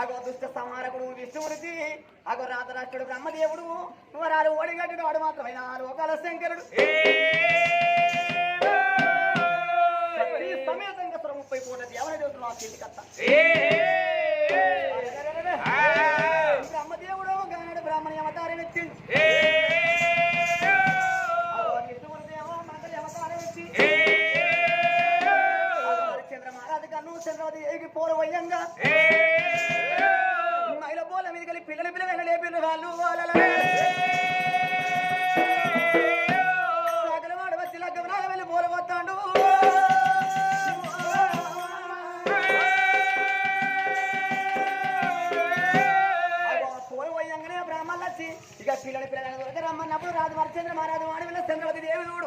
అగో దుష్ట సంహారకుడు విష్ణుమూర్తి. అగో రాతరాష్ట్రుడు బ్రహ్మదేవుడు. వరాలు ఓడిగట్టుడు వాడు మాత్రమైన? లోకాల శంకరుడు. సమేతంగా ముప్పై కోట్ల దేవన దేవతలు ఆ కిందికత్త బ్రహ్మదేవుడు గానాడు బ్రాహ్మణి అవతారం ఎత్తిండు. అగో విష్ణుమూర్తి ఏమో మంగళ అవతారం ఎత్తి చంద్ర మహారాజు కన్ను చంద్రవతి ఏగి పోరవయ్యంగా ఇక పిల్లల పిల్లల దొరక రమ్మన్నప్పుడు రాజు వరచంద్ర మహారాజు వాడి వెళ్ళి చంద్రవతి దేవి చూడు.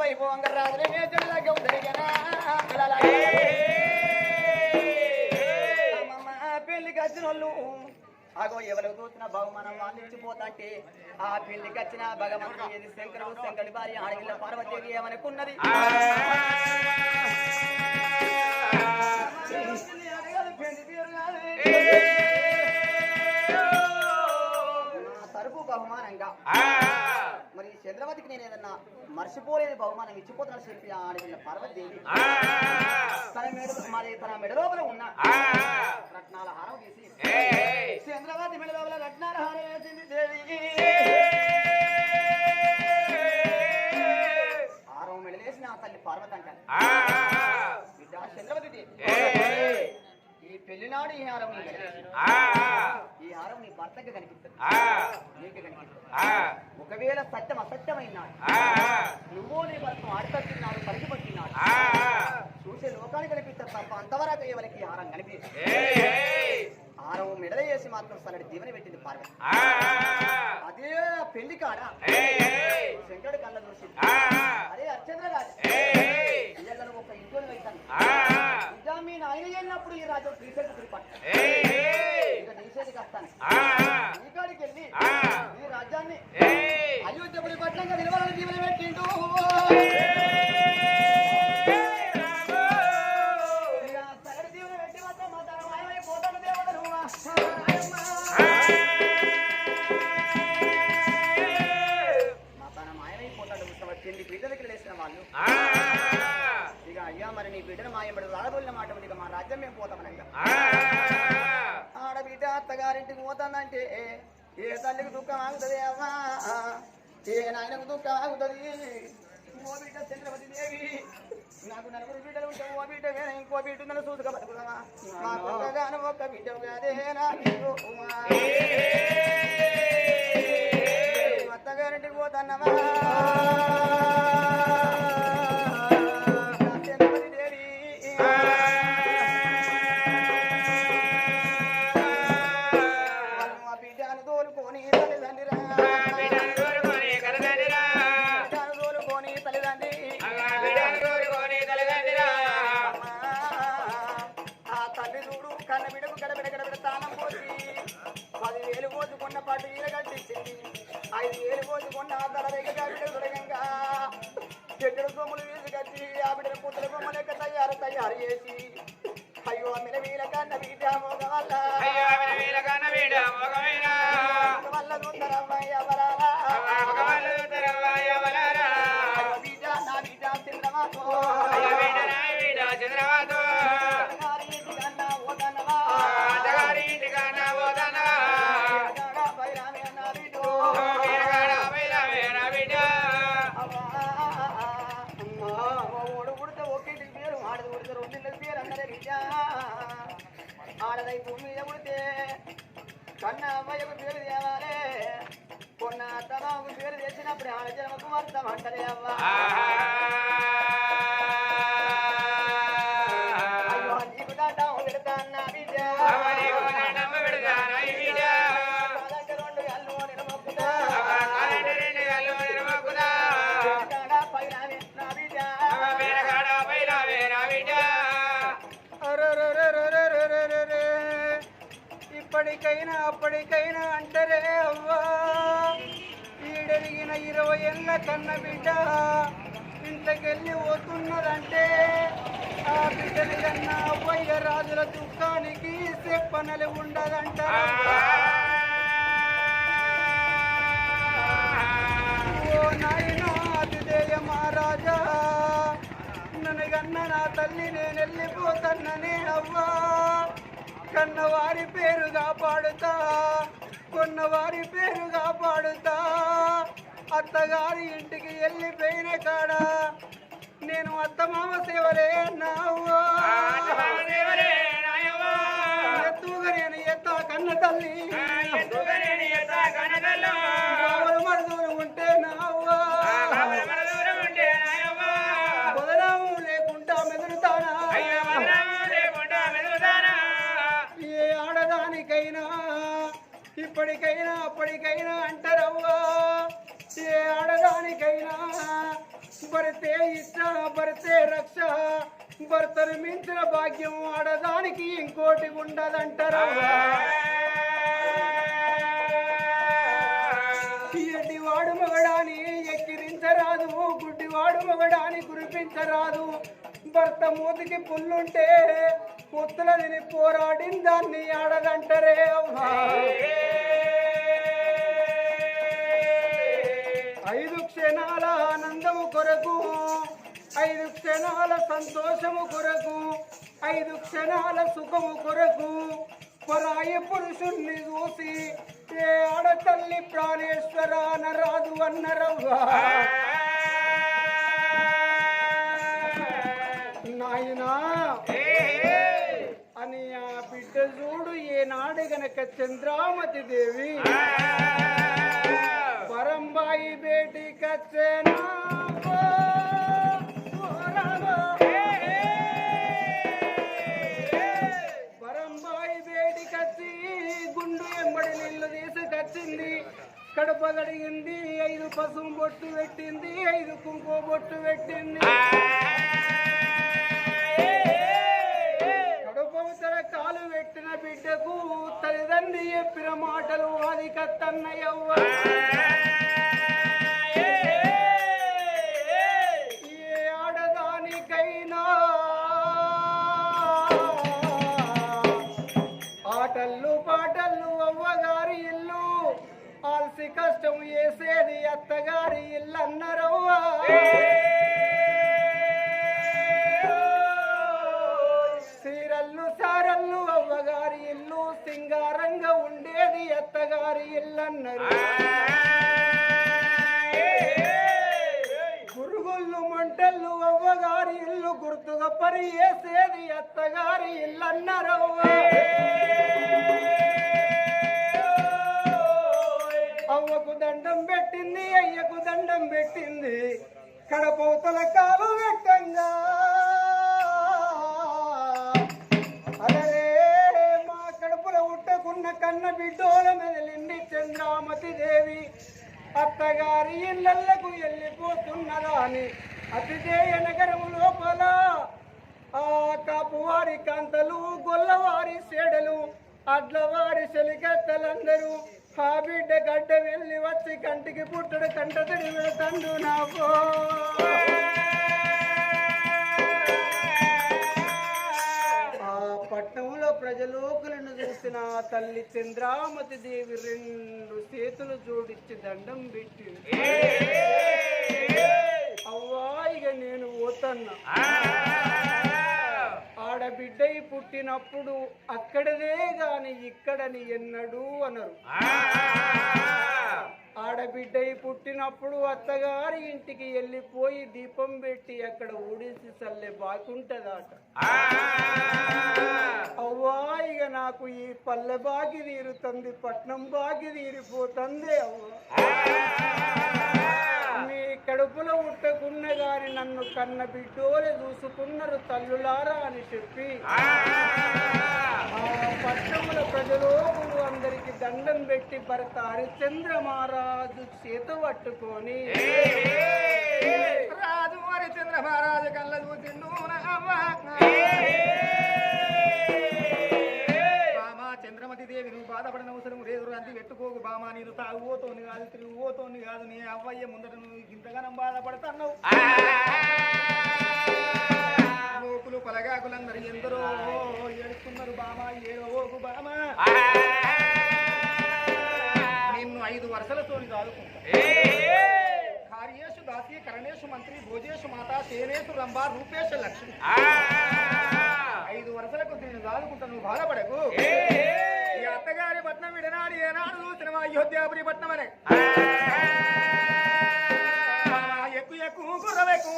వైభవంగ రాజులే మేజుడు దగ్గర జరిగిన? అమ్మమ్మ పెళ్ళికి వచ్చిన వాళ్ళు అగో ఎవరు చూసిన బహుమానం ఇచ్చిపోతాంటే ఆ పెళ్ళికి వచ్చిన భగవంతుడు ఏది శంకరుడు శంకరుడి భార్య ఆడగిల్ల పార్వతీదేవి ఏమనుకున్నది? తరపు బహుమానంగా. మరి చంద్రవతికి నేను ఏదన్నా మర్చిపోలేని బహుమానం ఇచ్చిపోతున్నా చెప్పి ఆడగిల్ల పార్వతీదేవి తన మెడ మరి తన మెడ లోపల ఉన్న రత్నాల హారం తీసి. చంద్రవతి మెడ లోపల రత్నాల హారం వేసింది దేవి హారం మెడలేసి నా తల్లి పార్వతి బిడ్డ చంద్రవతి దేవి పెళ్ళినాడు ఈ హారం. ఈ హారం నీ భర్తకి కనిపిస్తుంది. నీకు కనిపిస్తుంది. ఒకవేళ సత్యం అసత్యమైన నువ్వు నీ భర్త ఆడతట్టినాడు కలిసి పట్టినాడు చూసే లోకానికి కనిపిస్తారు తప్ప అంతవరకు ఎవరికి హారం కనిపిస్తుంది హారం మెడల చేసి మాత్రం సలడి దీవెన పెట్టింది పార్వతి. అదే పెళ్ళి కాడ? శంకరుడు కళ్ళ చూసి అరే అర్చంద్ర రాజు ఇళ్ళను ఒక ఇంట్లో వెళ్తాను ఇంకా మీ నాయన వెళ్ళినప్పుడు ఈ రాజు శ్రీశైలం తిరిపట్ట ఇక నిషేధికి వస్తాను. ఈ కాడికి వెళ్ళి ఈ రాజ్యాన్ని అయోధ్యపురి కథై భూమిలో పుడితే కన్నమ్మయ్యకు పేరు తేవాలే కొన్న అత్తమాకు పేరు తెచ్చినప్పుడు ఆడ జన్మకు అర్థం అంటలే అమ్మా ఎవరికైనా అంటరే అవ్వా. ఈడెరిగిన ఇరవై ఏళ్ళ కన్న బిడ్డ ఇంతకెళ్ళి పోతున్నదంటే ఆ బిడ్డలు కన్నా అవ్వయ్య రాజుల దుఃఖానికి చెప్పనలు ఉండదంట ఓ నాయనా అతిదేయ మహారాజా నన్నగన్న నా తల్లి నేను వెళ్ళిపోతాననే అవ్వా. కన్నవారి పేరు కాపాడుతా కొన్నవారి పేరు కాపాడుతా అత్తగారి ఇంటికి వెళ్ళిపోయిన కాడ నేను అత్తమామ సేవలే అవ్వా ఎత్తుగా నేను ఎత్తా కన్న తల్లి. ఇప్పటికైనా అప్పటికైనా అంటారవ్వా. ఏ ఆడదానికైనా భర్తే ఇష్ట భర్తే రక్ష భర్తను మించిన భాగ్యం ఆడదానికి ఇంకోటి ఉండదంటారవ్వా. ఎడ్డివాడు మగడాని ఎక్కిరించరాదు గుడ్డివాడు మగడాని కురిపించరాదు. భర్త మూతికి పుల్లుంటే పొత్తుల తిని పోరాడిన దాన్ని ఆడదంటరే అవ్వా. ఐదు క్షణాల ఆనందము కొరకు ఐదు క్షణాల సంతోషము కొరకు ఐదు క్షణాల సుఖము కొరకు పరాయి పురుషుణ్ణి చూసి ఏ ఆడతల్లి ప్రాణేశ్వర అనరాదు అన్నరవ్వా. నాయనా అని ఆ బిడ్డ చూడు ఏనాడు గనక చంద్రామతి దేవి వరంబాయి బేటి కచ్చేనా ఓ, గుండు ఎంబడి నీళ్ళు తీసుకొచ్చింది కడప గడిగింది ఐదు పసుపు బొట్టు పెట్టింది ఐదు కుంకుమ బొట్టు పెట్టింది. కడుపవతల కాలు పెట్టిన బిడ్డకు తల్లిదండ్రి చెప్పిన మాటలు అది కత్తన్నయ్యవ్వ కష్టం వేసేది అత్తగారి ఇల్లు సీరల్లు సారల్లు అవ్వగారి ఇల్లు సింగారంగా ఉండేది అత్తగారి ఇల్లన్నరు. గురుగుళ్ళు మంటలు అవ్వగారి ఇల్లు గుర్తుగా పరి వేసేది అత్తగారి ఇల్లు దండం పెట్టింది అయ్యకు దండం పెట్టింది. కడపవతల కాలు పెట్టంగా అలరే మా కడుపులో ఉట్టకున్న కన్న బిడ్డోల మెదలింది చంద్రామతి దేవి. అత్తగారి ఇళ్ళకు వెళ్ళిపోతున్నదా అని అతిథేయ నగరం లోపల. ఆ కాపువారి కాంతలు గొల్లవారి సేడలు అడ్లవారి చెలికత్తలందరూ ఆ బిడ్డ గడ్డ వెళ్ళి వచ్చి కంటికి పుట్టడు కంట తడి వెళతండు నాకు. ఆ పట్టణంలో ప్రజలోకులను చూసిన తల్లి చంద్రామతి దేవి రెండు చేతులు జోడించి దండం పెట్టింది. అవ్వా ఇక నేను పోతన్నా. ఆడబిడ్డై పుట్టినప్పుడు అక్కడదే గాని ఇక్కడని ఎన్నడూ అనరు. ఆడబిడ్డై పుట్టినప్పుడు అత్తగారి ఇంటికి వెళ్ళిపోయి దీపం పెట్టి అక్కడ ఊడిసి చల్లే బాగుంటదట. అవ్వా ఇక నాకు ఈ పల్లె బాగి తీరుతుంది పట్నం బాగి తీరిపోతుంది అవ్వ. మీ కడుపులో ఉట్టకున్న గాని నన్ను కన్న బిడ్డోలే చూసుకున్నారు తల్లులారా అని చెప్పి. ఆ పట్టణముల ప్రజలోకులు అందరికి దండం పెట్టి భరత హరిశ్చంద్ర మహారాజు చేత పట్టుకొని రాజు హరిచంద్ర మహారాజు కళ్ళ చూసిండు చంద్రమతి దేవి నువ్వు బాధపడిన అవసరం లేదు. అంది పెట్టుకోకు బామా నేను తాగుపోతోని కాదు తిరిగిపోతోని కాదు నీ అవ్వయ్య ముందట నువ్వు ఇంతగానం బాధపడతావు లోకులు పలగాకులందరూ ఎందరో ఏడుస్తున్నారు బామా ఏడవోకు బామా. నిన్ను ఐదు వరుసలతోని దాదుకుంటా కార్యేషు దాసి కరణేషు మంత్రి భోజేషు మాత సేనేషు రంభ రూపేష లక్ష్మి. ఐదు వరుసలకు నేను దాదుకుంటా నువ్వు బాధపడకు ఈ అత్తగారి పట్నం విడనాడు ఏనాడు చూసిన అయోధ్యాపురి పట్నం అనే. ఎక్కు ఎక్కు కుర్రవెక్కు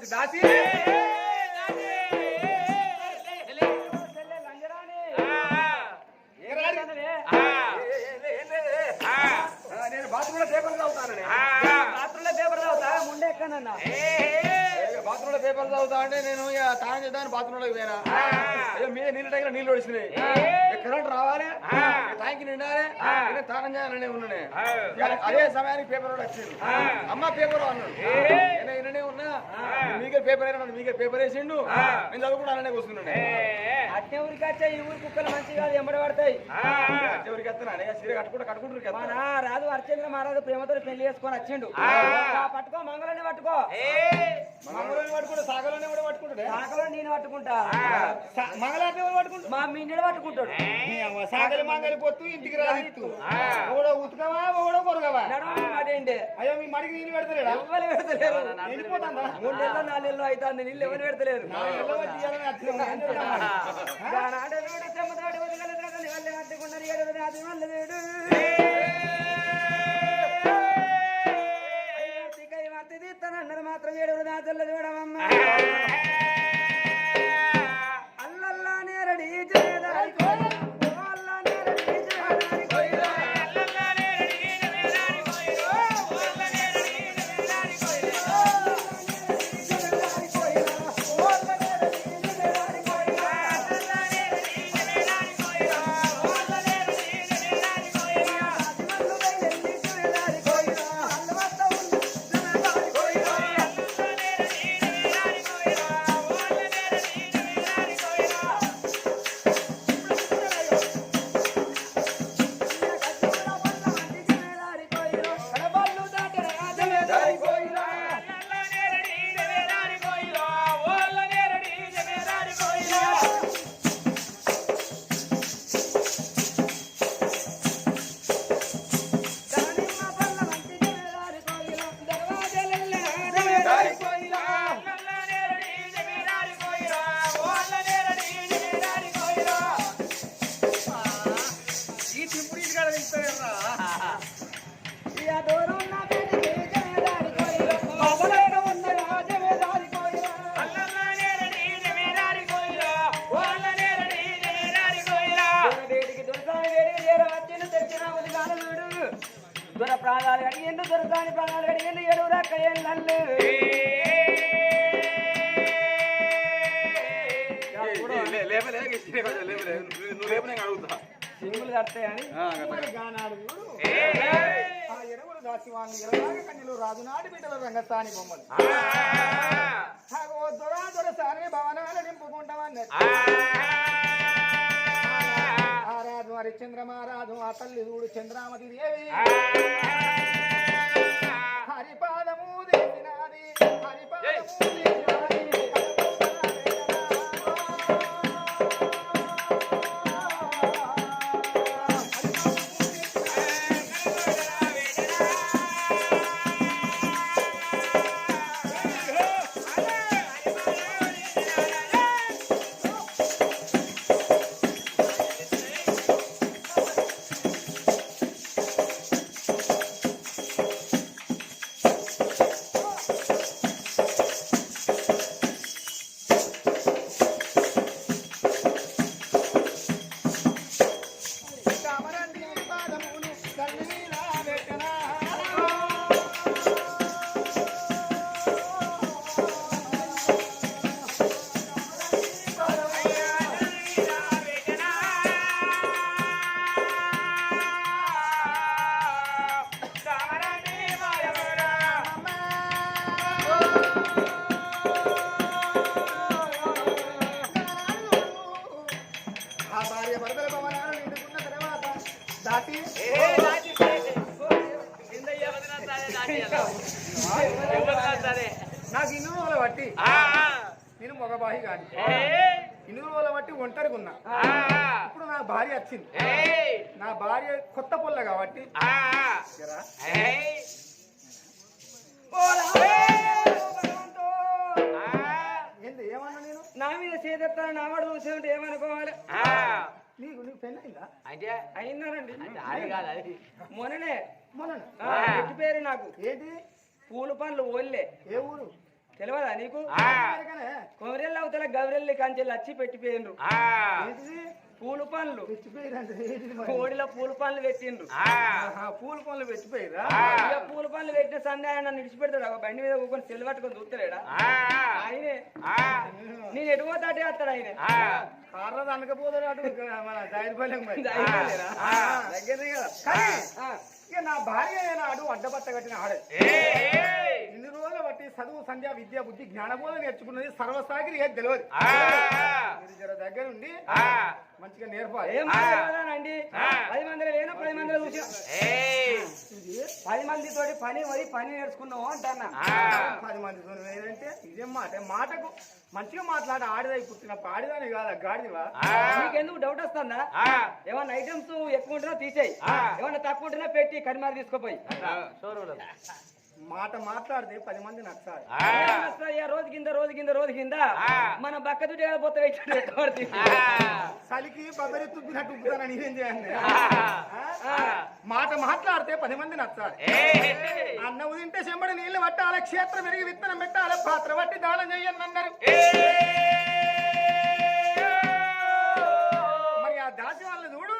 ముందుకెళ్ళి వచ్చి దాసి నేను బాత్రూంలో పేపర్ చదువుతానని రాత్రుల్లో పేపర్ చదువుతా ముందే ఎక్కనన్నా బాత్రూంలో పేపర్ చదువుతా అంటే నేను ఇక తానం చేద్దామని బాత్రూంలోకి పోయినా అయ్యో మీద నీళ్ళ దగ్గర నీళ్ళు వచ్చినాయి కరెంట్ రావాలి ట్యాంక్ నిండాలి నేను తానం చేయాలనే ఉన్నానే అదే సమయానికి పేపర్ కూడా వచ్చింది అమ్మ పేపర్ అన్నాడు నేను మీకే పేపర్ అయినా మీకే పేపర్ వేసిండు. నేను చదువుకుంటా అలానే కూర్చున్నాను అట్నే ఊరికి వచ్చా ఈ ఊరి కుక్కలు మంచిగా ఎంబడి పడతాయి. చివరికి వస్తున్నా సీర కట్టుకుంటా కట్టుకుంటారు కదా రాజు హరిచంద్ర మహారాజు ప్రేమతో పెళ్ళి చేసుకొని వచ్చిండు. ఆ, పట్టుకో మంగళని పట్టుకో. మంగళూరు పట్టుకుంటా సాగలోనే కూడా పట్టుకుంటాడే. సాగలో నేను పట్టుకుంటా. మంగళారతి ఎవరు పట్టుకుంటారు మా మీ నీడ పట్టుకుంటాడు. సాగలి మంగలి పొత్తు ఇంటికి రాదిత్తు ఒకడో ఉతకవా ఒకడో కొరగవా? అయ్యో మీ మడికి నీళ్ళు పెడతలేడా? పెడతలేరు. వెళ్ళిపోతాందా మూడు నెలలు నాలుగు నెలలు అవుతుంది నీళ్ళు ఎవరు పెడతలేరు? ఆనాడలోడు చెమ్మతోటి బతుకల త్రాటని ప్రాణాలు ఏడు రక్క ఏళ్ళు సింగులు కడతాయని ఎరువులు దాసి వాళ్ళు ఎరలాగ కన్యలు రాజునాటి బిడ్డల రంగస్థాని బొమ్మలు. దొర దొర సాని భవనాలు నింపుకుంటామన్నారు రాజు హరిశ్చంద్ర మహారాజు ఆ తల్లి చూడు చంద్రామతి దేవి. హరిపాదము దేవినాది హరిపాదము దేవినాది మగబాహి కాదు ఇన్ని రోజుల బట్టి ఒంటరిగా ఉన్నా ఇప్పుడు నా భార్య వచ్చింది. నా భార్య కొత్త పొల్ల కాబట్టి. ఏంది ఏమన్నా నేను? నా మీద చేదెత్తాను నా వాడు చూసేంటే ఏమనుకోవాలి? నీకు నీకు పెళ్ళయిందా? అంటే? అయిందానండి. అది కాదు అది. మొన్ననే. మొన్న పేరు నాకు. ఏంటి? పూల పండ్లు ఓళ్ళే. ఏ ఊరు? తెలియదా నీకు? కొమరెల్లి అవతల గౌరెల్లి కంచెలు వచ్చి పెట్టిపోయిండ్రు. పూల మరి? కోడిలో పూల పండ్లు పెట్టిండ్రు. పూల పనులు పెట్టిపోయిరా పూల పండ్లు పెట్టిన సందే ఆయన నన్ను విడిచిపెడతాడు ఒక బండి మీద ఊకొని సెల్ పట్టుకొని చూస్తాడా ఆయనే. నేను ఎటు పోతా అటే వస్తాడు ఆయన. కార్లో అనకపోతాడు అటు మన ఇక నా భార్య నాడు అడ్డబట్ట కట్టిన ఆడే. రోజులు బట్టి చదువు సంధ్య విద్య బుద్ధి జ్ఞానబోధ నేర్చుకున్నది సర్వసాగిరి ఏది తెలియదు. జర దగ్గర ఉండి మంచిగా నేర్పాలి ఏం మాట్లాడానండి పది మందిలో లేను పది మందిలో చూసి. పది మంది తోటి పని మరి పని నేర్చుకున్నావు అంటన్నా. పది మంది ఏంటంటే ఇదేం మాట మాటకు మంచిగా మాట్లాడి ఆడిదాయి పుట్టిన ఆడిదాని కాదా గాడిదివా? నీకెందుకు డౌట్ వస్తుందా? ఏమన్నా ఐటమ్స్ ఎక్కువ ఉంటున్నా తీసేయి. ఏమన్నా తక్కువ ఉంటున్నా పెట్టి కరిమారి తీసుకోపోయి. మాట మాట్లాడితే పది మంది నచ్చాలి. రోజు కింద రోజు కింద రోజు కింద. మన బక్క దుడ్డి పోతే చలికి నేనేం? చేయండి ఆ? మాట మాట్లాడితే పది మంది నచ్చాలి. అన్నం తింటే చెంబడి నీళ్ళు పట్టాలి క్షేత్రం పెరిగి విత్తనం పెట్టాలి పాత్ర పట్టి దానం చెయ్యండి అన్నారు మరి ఆ దాసి వాళ్ళని చూడు.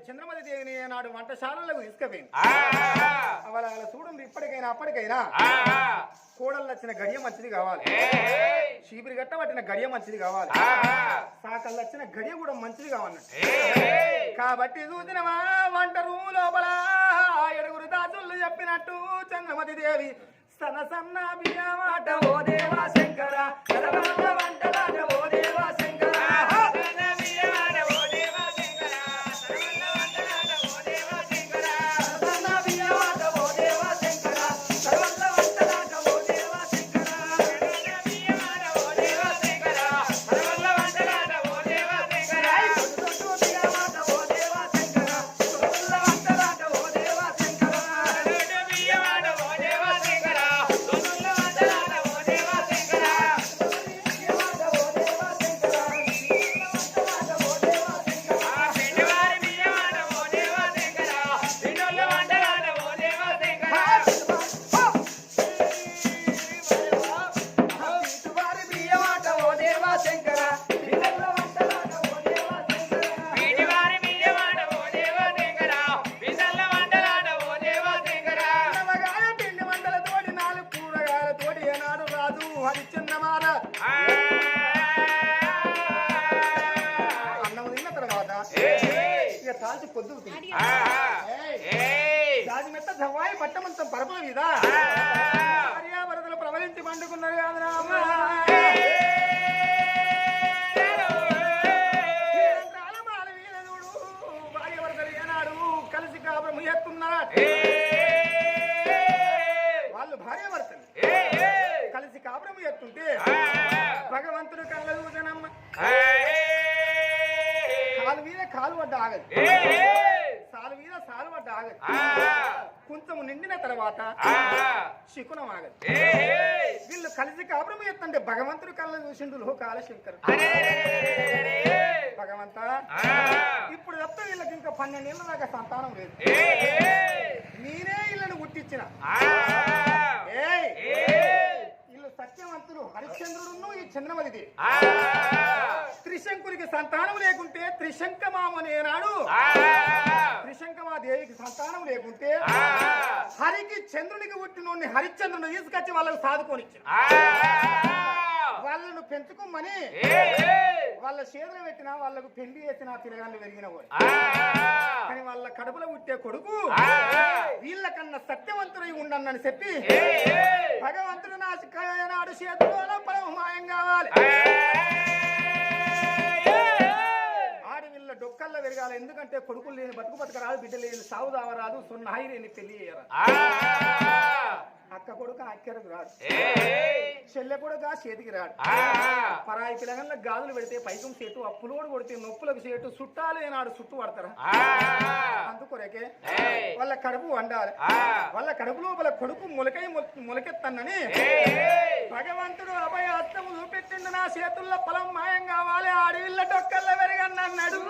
తల్లి చంద్రమతి దేవిని నాడు వంటశాలలకు తీసుకుపోయింది. వాళ్ళ చూడండి ఇప్పటికైనా అప్పటికైనా కోడళ్ళు వచ్చిన గడియ మంచిది కావాలి. చీపిరి గట్ట పట్టిన గడియ మంచిది కావాలి. సాకళ్ళు వచ్చిన గడియ కూడా మంచిది కావాలన్నట్టు కాబట్టి చూసినవా వంట రూమ్ లోపల ఏడుగురు దాసులు చెప్పినట్టు చంద్రమతి దేవి సన సన్న బియ్యమాట ఓ దేవా శంకర ఎత్తుంటే భగవంతుడు కళ్ళ చూసనమ్మ. కాలు మీద కాలు పడ్డ ఆగదు. సాలు మీద సాలు పడ్డ ఆగదు. కొంచెం నిండిన తర్వాత శకునం ఆగదు. వీళ్ళు కలిసి కాపురం ఎత్తంటే భగవంతుడు కళ్ళ చూసిండు లోకాల శంకరు భగవంత ఇప్పుడు తప్ప వీళ్ళకి ఇంకా పన్నెండేళ్ళ దాకా సంతానం లేదు. నేనే వీళ్ళని గుట్టించిన ఏయ్. వీళ్ళు సత్యవంతులు హరిశ్చంద్రుడును ఈ చంద్రమతిది. త్రిశంకునికి సంతానం లేకుంటే త్రిశంక మామనేనాడు త్రిశంకమా దేవికి సంతానం లేకుంటే హరికి చంద్రునికి పుట్టినోడిని హరిశ్చంద్రుని తీసుకొచ్చి వాళ్ళకు సాదుకోనిచ్చిన వాళ్ళను పెంచుకోమని వాళ్ళ చేతులు పెట్టినా వాళ్ళకు పెళ్ళి చేసిన తిరగాళ్ళు పెరిగిన కానీ వాళ్ళ కడుపులో పుట్టే కొడుకు వీళ్ళకన్నా సత్యవంతుడై ఉండనని చెప్పి భగవంతుడు నా నాడు చేతుల్లో పరమ మాయం కావాలి. ఆడి వీళ్ళ డొక్కల్లో పెరగాలి. ఎందుకంటే కొడుకులు లేని బతుకు బతకరాదు బిడ్డ లేని సాగు దావరాదు సున్నాయి లేని పెళ్ళి చేయరాదు. అక్క కొడుకు అక్కరకు రాడు చెల్లె కొడుకు చేతికి రాడు. పరాయి పిల్లగంలో గాజులు పెడితే పైకం చేటు అప్పులోడు కొడితే నొప్పులకు చేటు చుట్టాలు ఏనాడు చుట్టూ పడతారా? అందుకొరకే వాళ్ళ కడుపు వండాలి. వాళ్ళ కడుపు లోపల కొడుకు మొలకై మొల- మొలకెత్తన్నని భగవంతుడు అభయ హస్తము చూపెట్టిండు నా చేతుల్లో పొలం మాయం కావాలి. ఆడవిల్ల డొక్కల్లో పెరిగన్నాడు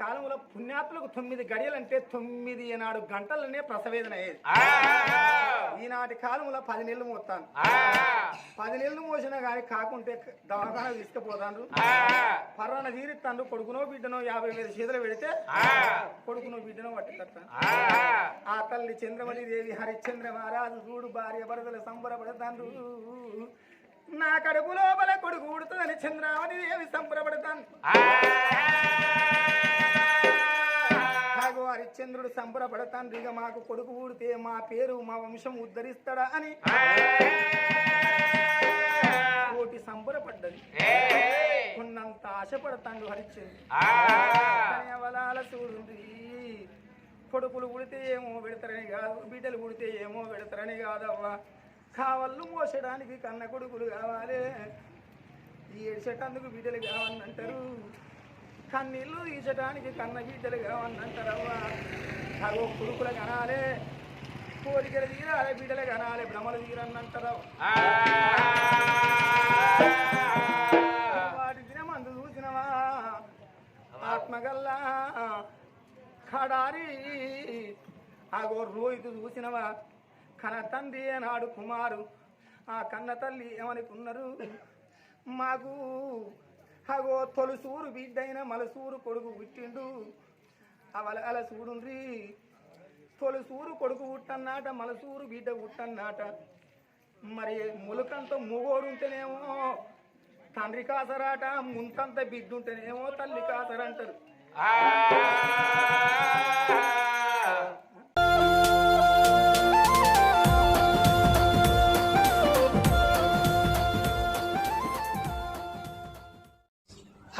కాలంలో పుణ్యాత్ములకు తొమ్మిది గడియలంటే తొమ్మిది నాడు గంటలనే ప్రసవేదన అయ్యేది. ఈనాటి కాలంలో పది నెలలు మోస్తాను పది నెలలు మోసినా కానీ కాకుంటే దవాఖాన తీసుకుపోతాను పర్వాన తీరిస్తాను కొడుకునో బిడ్డనో యాభై వేల చేతులు పెడితే కొడుకునో బిడ్డనో పట్టుకొస్తాను ఆ! తల్లి చంద్రమణి దేవి హరిశ్చంద్ర మహారాజు చూడు భార్య భరతలు సంబరపడతాను నా కడుపు లోపల కొడుకు ఉడుతుందని చంద్రావతి దేవి సంబరపడతాను. హరిశ్చంద్రుడు సంబరపడతాను. ఇక మాకు కొడుకు ఊడితే మా పేరు మా వంశం ఉద్ధరిస్తాడా అని కోటి సంబరపడ్డది. ఉన్నంత ఆశపడతాడు హరిశ్చంద్రుడు. కానీ కొడుకులు పుడితే ఏమో పెడతారని కాదు బిడ్డలు పుడితే ఏమో పెడతారని కాదవ్వా. కావళ్ళు మోసడానికి కన్న కొడుకులు కావాలి. ఈ ఏడ్చేటందుకు బిడ్డలు కావాలంటారు. కన్నీళ్ళు తీసడానికి కన్న బిడ్డలు కావాలంటారవ్వా అగో కొడుకులు కనాలే కోరికలు తీరాలి బిడ్డలు కనాలి భ్రమలు తీరన్నంటారు వాటి దినమందు చూసినవా? ఆత్మగల్లా కడారి ఆగో రోహితు చూసినవా? కన తండ్రి నాడు కుమారు ఆ కన్న తల్లి ఏమనుకున్నారు? మాకు అగో తొలుసూరు బిడ్డైన మలసూరు కొడుకు పుట్టిండు. అవలగల చూడుండ్రి తొలుసూరు కొడుకు పుట్టన్నాట మలసూరు బిడ్డ పుట్టన్నాట. మరి ములకంత మొగోడుంటేనేమో తండ్రి కాసరాట ముంతంత బిడ్డుంటేనేమో తల్లి కాసరంటారు.